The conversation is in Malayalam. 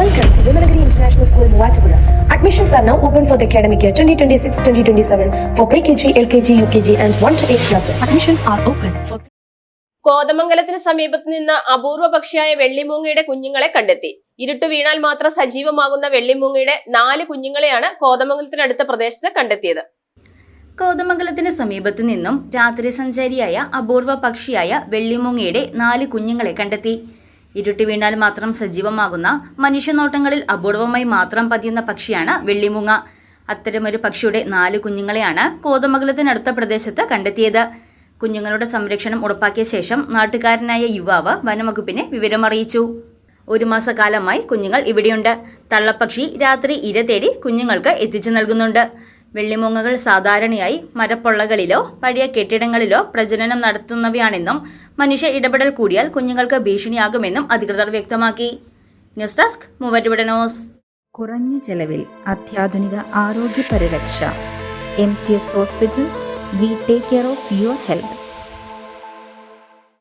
Welcome to Vimalagiri International School, Muachapura. Admissions are now open for the academic year 2026-2027 for pre-KG, LKG, UKG and 1 to 8 classes. Admissions are open for കോതമംഗലത്തിന് സമീപത്ത് നിന്ന് അപൂർവ പക്ഷിയായ വെള്ളിമൂങ്ങയുടെ കുഞ്ഞുങ്ങളെ കണ്ടെത്തി ഇരുട്ട് വീണാൽ മാത്രം സജീവമാകുന്ന വെള്ളിമൂങ്ങയുടെ നാല് കുഞ്ഞുങ്ങളെയാണ് കോതമംഗലത്തിനടുത്ത പ്രദേശത്ത് കണ്ടെത്തിയത് കോതമംഗലത്തിന് സമീപത്തു നിന്നും രാത്രി സഞ്ചാരിയായ അപൂർവ പക്ഷിയായ വെള്ളിമൂങ്ങയുടെ നാല് കുഞ്ഞുങ്ങളെ കണ്ടെത്തി ഇരുട്ടി വീണാൽ മാത്രം സജീവമാകുന്ന മനുഷ്യനോട്ടങ്ങളിൽ അപൂർവമായി മാത്രം പതിയുന്ന പക്ഷിയാണ് വെള്ളിമുങ്ങ. അത്തരമൊരു പക്ഷിയുടെ നാല് കുഞ്ഞുങ്ങളെയാണ് കോതമംഗലത്തിനടുത്ത പ്രദേശത്ത് കണ്ടെത്തിയത്. കുഞ്ഞുങ്ങളുടെ സംരക്ഷണം ഉറപ്പാക്കിയ ശേഷം നാട്ടുകാരനായ യുവാവ് വനംവകുപ്പിനെ വിവരമറിയിച്ചു. ഒരു മാസക്കാലമായി കുഞ്ഞുങ്ങൾ ഇവിടെയുണ്ട്. തള്ളപ്പക്ഷി രാത്രി ഇര തേടി കുഞ്ഞുങ്ങൾക്ക് എത്തിച്ചു നൽകുന്നുണ്ട്. വെള്ളിമൂങ്ങകൾ സാധാരണയായി മരപ്പൊള്ളകളിലോ പഴയ കെട്ടിടങ്ങളിലോ പ്രജനനം നടത്തുന്നവയാണെന്നും മനുഷ്യ ഇടപെടൽ കൂടിയാൽ കുഞ്ഞുങ്ങൾക്ക് ഭീഷണിയാകുമെന്നും അധികൃതർ വ്യക്തമാക്കി. News desk news. കുറഞ്ഞ ചെലവിൽ അത്യാധുനിക ആരോഗ്യ പരിരക്ഷ M C S hospital we take care of your health.